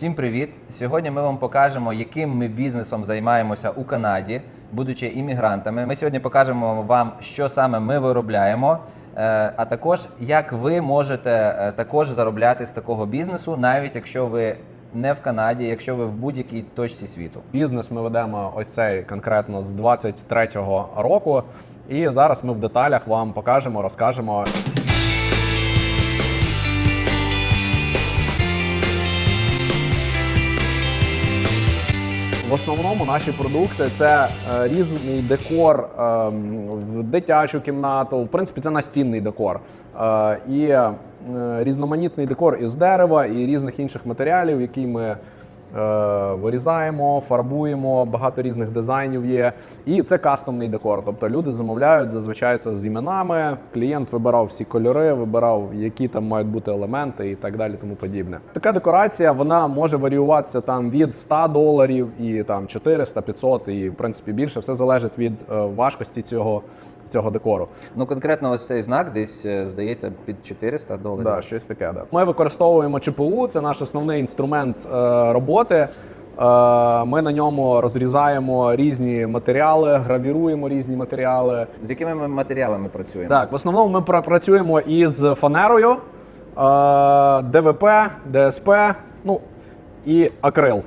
Всім привіт! Сьогодні ми вам покажемо, яким ми бізнесом займаємося у Канаді, будучи іммігрантами. Ми сьогодні покажемо вам, що саме ми виробляємо, е, а також як ви можете е, також заробляти з такого бізнесу, навіть якщо ви не в Канаді, якщо ви в будь-якій точці світу. Бізнес ми ведемо ось цей конкретно з 23-го року. І зараз ми в деталях вам покажемо, розкажемо. В основному наші продукти це е, різний декор е, в дитячу кімнату. В принципі, це настінний декор. Е, і е, різноманітний декор із дерева і різних інших матеріалів, які ми вирізаємо, фарбуємо, багато різних дизайнів є. І це кастомний декор. Тобто люди замовляють зазвичай це з іменами. Клієнт вибирав всі кольори, вибирав, які там мають бути елементи і так далі, тому подібне. Така декорація вона може варіюватися там від 100 доларів і там 400, 500 і в принципі більше. Все залежить від е, важкості цього, цього декору. Ну конкретно ось цей знак десь е, здається під 400 доларів. Да, щось таке. Да. Ми використовуємо ЧПУ, це наш основний інструмент е, роботи. Е, Ми на ньому розрізаємо різні матеріали, гравіруємо різні матеріали. З якими ми матеріалами працюємо? Так, в основному ми працюємо із фанерою, е, ДВП, ДСП, ну і акрил.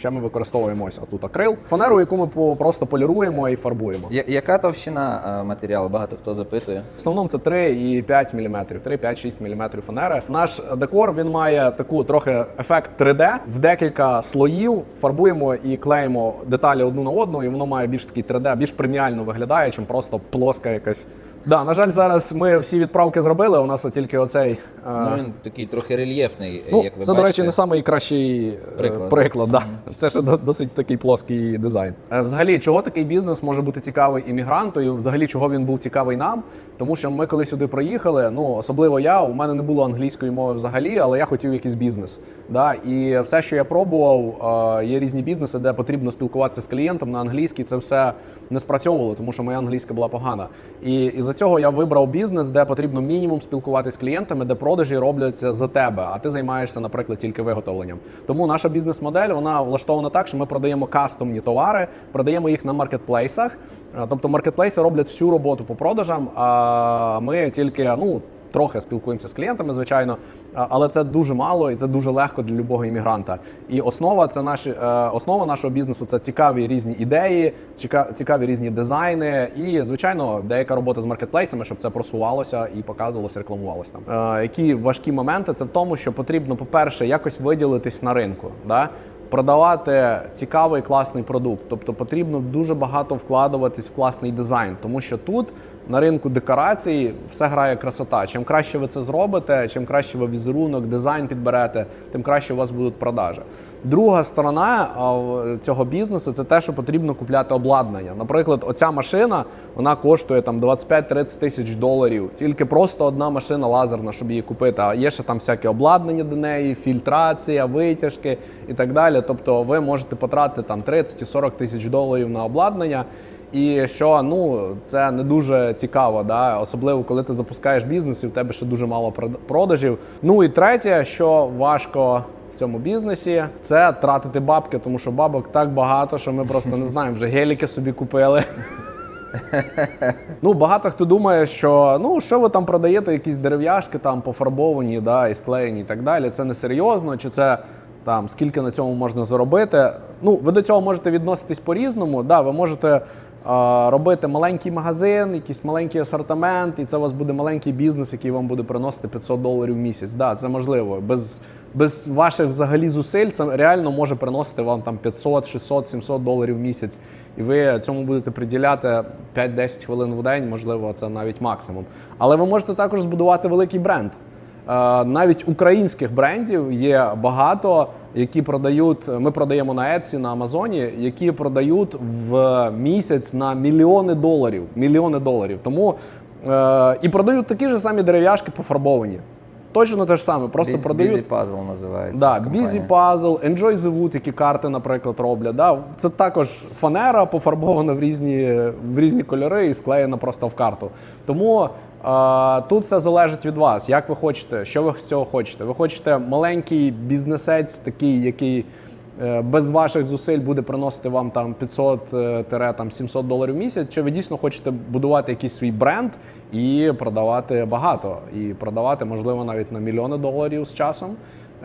Ще ми використовуємо ось тут акрил. Фанеру, яку ми просто поліруємо і фарбуємо. Я- Яка товщина е, матеріалу? Багато хто запитує. В основному це 3,5 мм, 3-5-6 мм фанери. Наш декор він має таку трохи ефект 3D. В декілька слоїв фарбуємо і клеїмо деталі одну на одну, і воно має більш такий 3D, більш преміально виглядає, чим просто плоска якась. Да, на жаль, зараз ми всі відправки зробили. У нас тільки оцей. е, Ну він такий трохи рельєфний, Ну, як ви це, бачите. до речі, не найкращий Приклад. приклад. приклад да. Це ще досить такий плоский дизайн. Е, Взагалі, чого такий бізнес може бути цікавий іммігранту, і взагалі чого він був цікавий нам? Тому що ми коли сюди приїхали, ну особливо я, у мене не було англійської мови взагалі, але я хотів якийсь бізнес. Да? І все, що я пробував, е, є різні бізнеси, де потрібно спілкуватися з клієнтом на англійській. Це все не спрацьовувало, тому що моя англійська була погана. І із-за цього я вибрав бізнес, де потрібно мінімум спілкуватися з клієнтами, де продажі робляться за тебе, а ти займаєшся, наприклад, тільки виготовленням. Тому наша бізнес-модель вона влаштована так, що ми продаємо кастомні товари, продаємо їх на маркетплейсах. Е, Тобто маркетплейси роблять всю роботу по продажам, а ми тільки ну. Трохи спілкуємося з клієнтами, звичайно, але це дуже мало і це дуже легко для любого іммігранта. І основа це наші е, основа нашого бізнесу це цікаві різні ідеї, ціка- цікаві різні дизайни, і звичайно, деяка робота з маркетплейсами, щоб це просувалося і показувалося, рекламувалося там. Е, які важкі моменти? Це в тому, що потрібно, по-перше, якось виділитись на ринку. Да? Продавати цікавий класний продукт, тобто потрібно дуже багато вкладуватись в класний дизайн, тому що тут на ринку декорацій все грає красота. Чим краще ви це зробите, чим краще ви візерунок, дизайн підберете, тим краще у вас будуть продажі. Друга сторона цього бізнесу це те, що потрібно купляти обладнання. Наприклад, оця машина вона коштує там 25-30 тисяч доларів. Тільки просто одна машина лазерна, щоб її купити. А є ще там всяке обладнання до неї, фільтрація, витяжки і так далі. Тобто ви можете потратити там 30 і 40 тисяч доларів на обладнання. І що ну це не дуже цікаво, да? особливо коли ти запускаєш бізнес і в тебе ще дуже мало прод- продажів. Ну і третє, що важко цьому бізнесі, це тратити бабки, тому що бабок так багато, що ми просто не знаємо. Вже геліки собі купили. Ну, багато хто думає, що ну що ви там продаєте, якісь дерев'яшки там пофарбовані, да, і склеєні і так далі. Це не серйозно, чи це там скільки на цьому можна заробити. Ну, ви до цього можете відноситись по-різному. Да, ви можете а, робити маленький магазин, якийсь маленький асортимент, і це у вас буде маленький бізнес, який вам буде приносити 500 доларів в місяць. Да, це можливо. Без, без ваших взагалі зусиль це реально може приносити вам там 500, 600, 700 доларів в місяць. І ви цьому будете приділяти 5-10 хвилин в день, можливо, це навіть максимум. Але ви можете також збудувати великий бренд. Е, Навіть українських брендів є багато, які продають. Ми продаємо на Etsy, на Амазоні, які продають в місяць на мільйони доларів. Мільйони доларів. Тому е, і продають такі ж самі дерев'яшки пофарбовані. Точно те ж саме, просто Біз- продають. Busy Puzzle називається. Да. Busy Puzzle, Enjoy the Wood, які карти, наприклад, роблять. Да. Це також фанера пофарбована в різні, в різні кольори і склеєна просто в карту. Тому е, тут все залежить від вас. Як ви хочете, що ви з цього хочете. Ви хочете маленький бізнесець, такий, який без ваших зусиль буде приносити вам там 500-700 доларів в місяць, чи ви дійсно хочете будувати якийсь свій бренд і продавати багато, і продавати, можливо, навіть на мільйони доларів з часом.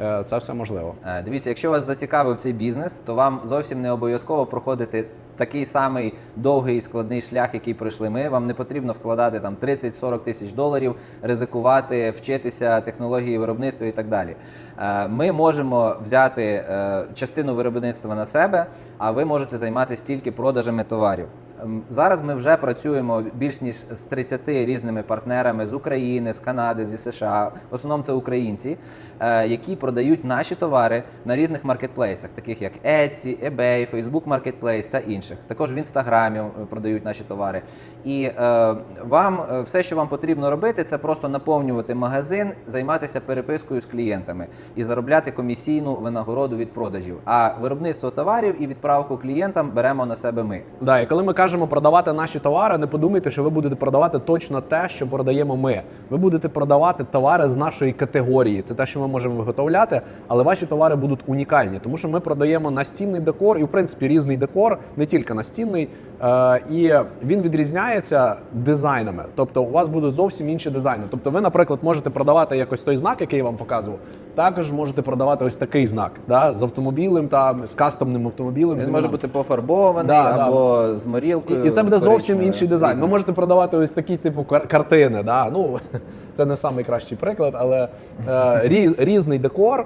Е, Це все можливо. Е, Дивіться, якщо вас зацікавив цей бізнес, то вам зовсім не обов'язково проходити такий самий довгий і складний шлях, який пройшли ми. Вам не потрібно вкладати там 30-40 тисяч доларів, ризикувати, вчитися технології виробництва і так далі. Е, Ми можемо взяти е, частину виробництва на себе, а ви можете займатися тільки продажами товарів. Ем, Зараз ми вже працюємо більш ніж з 30 різними партнерами з України, з Канади, зі США. В основному це українці, е, які продають наші товари на різних маркетплейсах, таких як Etsy, eBay, Facebook Marketplace та інших. Також в інстаграмі е, продають наші товари. І е, вам все, що вам потрібно робити, це просто наповнювати магазин, займатися перепискою з клієнтами і заробляти комісійну винагороду від продажів. А виробництво товарів і відправку клієнтам беремо на себе ми. Да, і коли ми кажемо продавати наші товари, не подумайте, що ви будете продавати точно те, що продаємо ми. Ви будете продавати товари з нашої категорії. Це те, що ми можемо виготовляти, але ваші товари будуть унікальні, тому що ми продаємо настінний декор і, в принципі, різний декор, не тільки настінний. Е, і він відрізняється дизайнами. Тобто, у вас будуть зовсім інші дизайни. Тобто, ви, наприклад, можете продавати якось той знак, який я вам показував. Також можете продавати ось такий знак, да, з автомобілем, там з кастомним автомобілем. Він може бути пофарбований Да, да. або з морілкою. І, і це буде зовсім інший дизайн. Ви можете продавати ось такі типу кар- картини. Да? Ну, це не найкращий приклад, але е, рі, різний декор,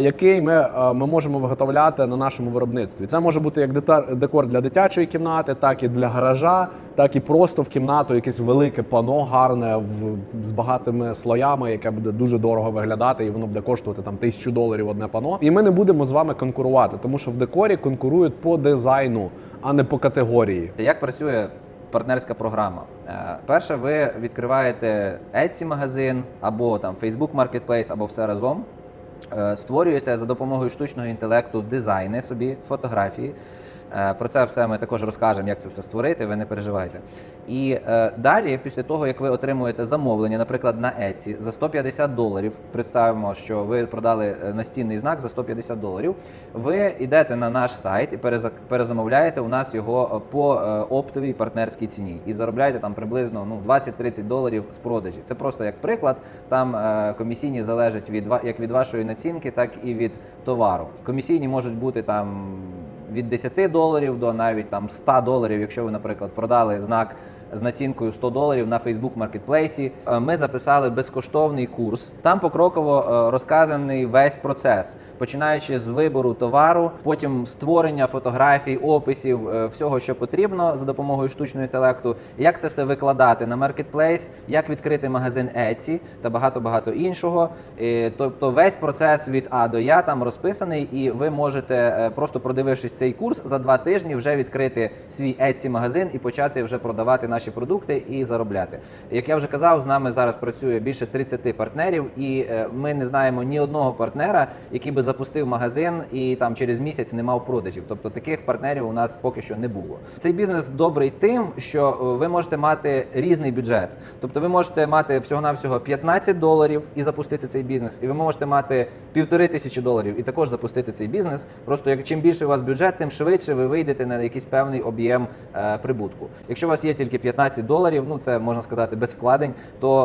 який ми, е, ми можемо виготовляти на нашому виробництві. Це може бути як декор для дитячої кімнати, так і для гаража, так і просто в кімнату якесь велике пано гарне в, з багатими слоями, яке буде дуже дорого виглядати, і воно буде коштувати там тисячу доларів одне пано. І ми не будемо з вами конкурувати, тому що в декорі конкурують по дизайну, а не по категорії. Як працює партнерська програма? Е, Перше, ви відкриваєте Etsy магазин або там Facebook Marketplace, або все разом. Е, Створюєте за допомогою штучного інтелекту дизайни собі, фотографії. Е, Про це все ми також розкажемо, як це все створити, ви не переживайте. І е, далі, після того, як ви отримуєте замовлення, наприклад, на Etsy за 150 доларів, представимо, що ви продали е, настінний знак за 150 доларів, ви йдете на наш сайт і переза- перезамовляєте у нас його по оптовій партнерській ціні і заробляєте там приблизно ну, 20-30 доларів з продажі. Це просто як приклад. Там комісійні залежать від як від вашої націнки, так і від товару. Комісійні можуть бути там від 10 доларів до навіть там 100 доларів, якщо ви, наприклад, продали знак з націнкою 100 доларів на Facebook. Е, Ми записали безкоштовний курс. Там покроково е, розказаний весь процес, починаючи з вибору товару, потім створення фотографій, описів, е, всього, що потрібно за допомогою штучного інтелекту, як це все викладати на Marketplace, як відкрити магазин Etsy та багато багато іншого. Е, Тобто весь процес від А до Я там розписаний, і ви можете просто продивившись цей курс за два тижні вже відкрити свій Etsy магазин і почати вже продавати наші продукти і заробляти. Як я вже казав, з нами зараз працює більше 30 партнерів, і е, ми не знаємо ні одного партнера, який би запустив магазин і там через місяць не мав продажів. Тобто таких партнерів у нас поки що не було. Цей бізнес добрий тим, що е, ви можете мати різний бюджет. Тобто ви можете мати всього-навсього 15 доларів і запустити цей бізнес, і ви можете мати півтори тисячі доларів і також запустити цей бізнес. Просто як чим більше у вас бюджет, тим швидше ви вийдете на якийсь певний об'єм е, прибутку. Якщо у вас є тільки 15 доларів, ну це можна сказати без вкладень, то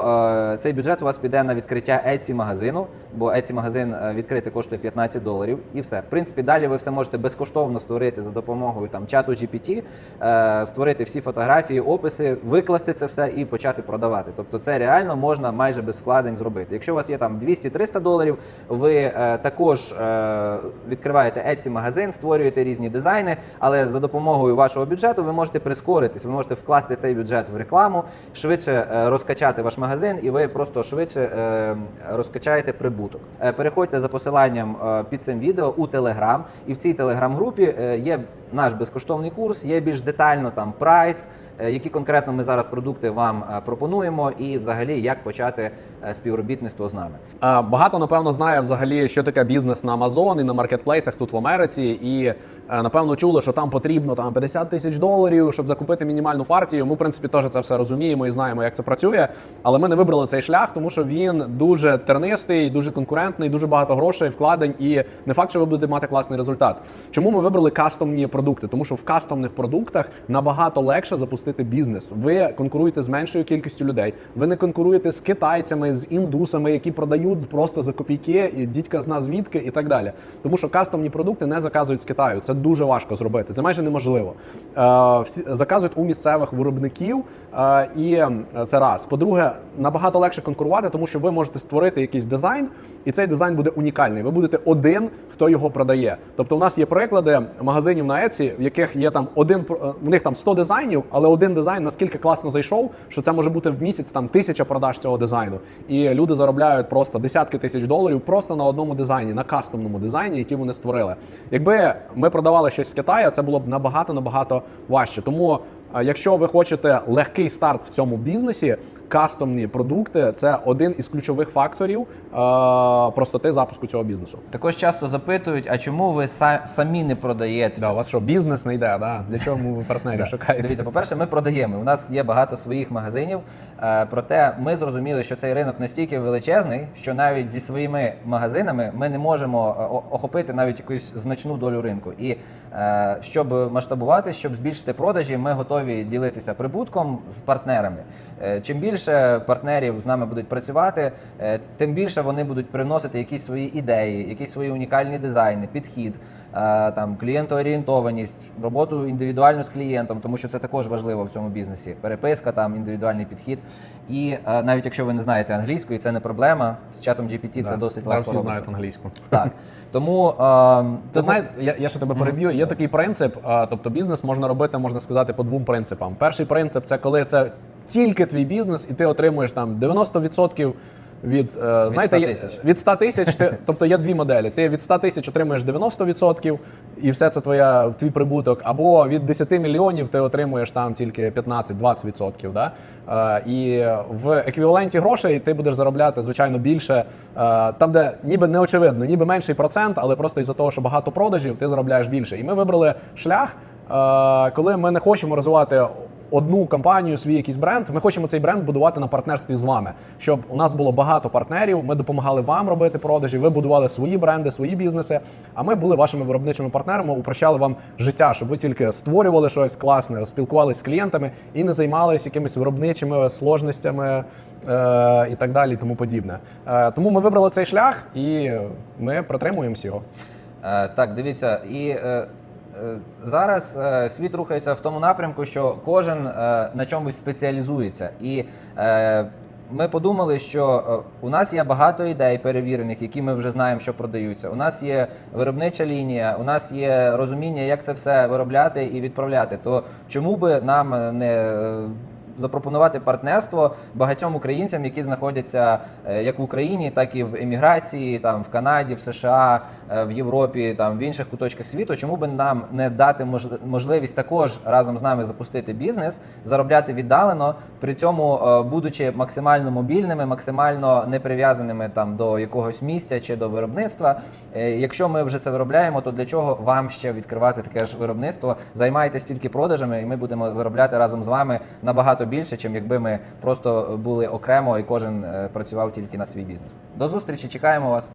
е, цей бюджет у вас піде на відкриття Etsy магазину, бо Etsy магазин е, відкрити коштує 15 доларів, і все. В принципі, далі ви все можете безкоштовно створити за допомогою там чату GPT, е, створити всі фотографії, описи, викласти це все і почати продавати. Тобто, це реально можна майже без вкладень зробити. Якщо у вас є там 200-300 доларів, ви е, також е, відкриваєте Etsy магазин, створюєте різні дизайни, але за допомогою вашого бюджету ви можете прискоритись, ви можете вкласти цей цей бюджет в рекламу, швидше е, розкачати ваш магазин, і ви просто швидше е, розкачаєте прибуток. Е, Переходьте за посиланням під цим відео у Telegram, і в цій телеграм-групі є наш безкоштовний курс, є більш детально там прайс, які конкретно ми зараз продукти вам пропонуємо, і взагалі як почати співробітництво з нами. Багато напевно знає взагалі, що таке бізнес на Amazon і на маркетплейсах тут в Америці, і напевно чули, що там потрібно там 50 тисяч доларів, щоб закупити мінімальну партію. Ми, принципі, теж це все розуміємо і знаємо, як це працює. Але ми не вибрали цей шлях, тому що він дуже тернистий, дуже конкурентний, дуже багато грошей, вкладень, і не факт, що ви будете мати класний результат. Чому ми вибрали кастомні продукти? Тому що в кастомних продуктах набагато легше запустити бізнес. Ви конкуруєте з меншою кількістю людей. Ви не конкуруєте з китайцями, з індусами, які продають просто за копійки, і дідька зна звідки і так далі. Тому що кастомні продукти не заказують з Китаю. Це дуже важко зробити. Це майже неможливо. Е, заказують у місцевих виробників, е, і е, це раз. По-друге, набагато легше конкурувати, тому що ви можете створити якийсь дизайн, і цей дизайн буде унікальний. Ви будете один, хто його продає. Тобто, у нас є приклади магазинів на Etsy, в яких є там один е, в них там 100 дизайнів, але один дизайн наскільки класно зайшов, що це може бути в місяць там тисяча продаж цього дизайну. І люди заробляють просто десятки тисяч доларів просто на одному дизайні, на кастомному дизайні, який вони створили. Якби ми продавали щось з Китаю, це було б набагато набагато важче. Тому. Якщо ви хочете легкий старт в цьому бізнесі, кастомні продукти це один із ключових факторів е, простоти запуску цього бізнесу. Також часто запитують, а чому ви са- самі не продаєте? Да, у вас що бізнес не йде? Да? Для чого ви партнерів шукаєте? Дивіться, по-перше, ми продаємо. У нас є багато своїх магазинів. е, Проте ми зрозуміли, що цей ринок настільки величезний, що навіть зі своїми магазинами ми не можемо е, охопити навіть якусь значну долю ринку. І е, щоб масштабувати, щоб збільшити продажі, ми готові ділитися прибутком з партнерами. Е, Чим більше партнерів з нами будуть працювати, е, тим більше вони будуть привносити якісь свої ідеї, якісь свої унікальні дизайни, підхід, е, там клієнтоорієнтованість, роботу індивідуальну з клієнтом, тому що це також важливо в цьому бізнесі. Переписка, там індивідуальний підхід. І е, навіть якщо ви не знаєте англійської, це не проблема. З чатом GPT це Да. досить легко всі робиться. знають англійську. Так тому Ти тому- знаєш, я, я ще тебе переб'ю. Є такий принцип, тобто бізнес можна робити, можна сказати, по двом принципам. Перший принцип це коли це тільки твій бізнес, і ти отримуєш там 90% від, е, знаєте, є- 100 тисяч. від 100 тисяч. Ти, тобто є дві моделі. Ти від 100 тисяч отримуєш 90% і все це твоя твій прибуток. Або від 10 мільйонів ти отримуєш там тільки 15-20%. Да? Е, і в еквіваленті грошей ти будеш заробляти звичайно більше. е, там, де ніби не очевидно, ніби менший процент, але просто із-за того, що багато продажів, ти заробляєш більше. І ми вибрали шлях, е, коли ми не хочемо розвивати одну компанію, свій якийсь бренд. Ми хочемо цей бренд будувати на партнерстві з вами, щоб у нас було багато партнерів. Ми допомагали вам робити продажі. Ви будували свої бренди, свої бізнеси. А ми були вашими виробничими партнерами, упрощали вам життя, щоб ви тільки створювали щось класне, спілкувалися з клієнтами і не займалися якимись виробничими сложностями. е, І так далі, і тому подібне. Е, Тому ми вибрали цей шлях і ми протримуємося його. Е, Так, дивіться, і зараз е, світ рухається в тому напрямку, що кожен е, на чомусь спеціалізується. І е, ми подумали, що е, у нас є багато ідей перевірених, які ми вже знаємо, що продаються. У нас є виробнича лінія, у нас є розуміння, як це все виробляти і відправляти. То чому би нам е, не е, запропонувати партнерство багатьом українцям, які знаходяться е, як в Україні, так і в еміграції, там в Канаді, в США, е, в Європі, там в інших куточках світу. Чому би нам не дати можливість також разом з нами запустити бізнес, заробляти віддалено, при цьому е, будучи максимально мобільними, максимально не прив'язаними там до якогось місця чи до виробництва. Якщо ми вже це виробляємо, то для чого вам ще відкривати таке ж виробництво? Займайтесь тільки продажами, і ми будемо заробляти разом з вами набагато більше, чим якби ми просто були окремо і кожен е, працював тільки на свій бізнес. До зустрічі, чекаємо вас.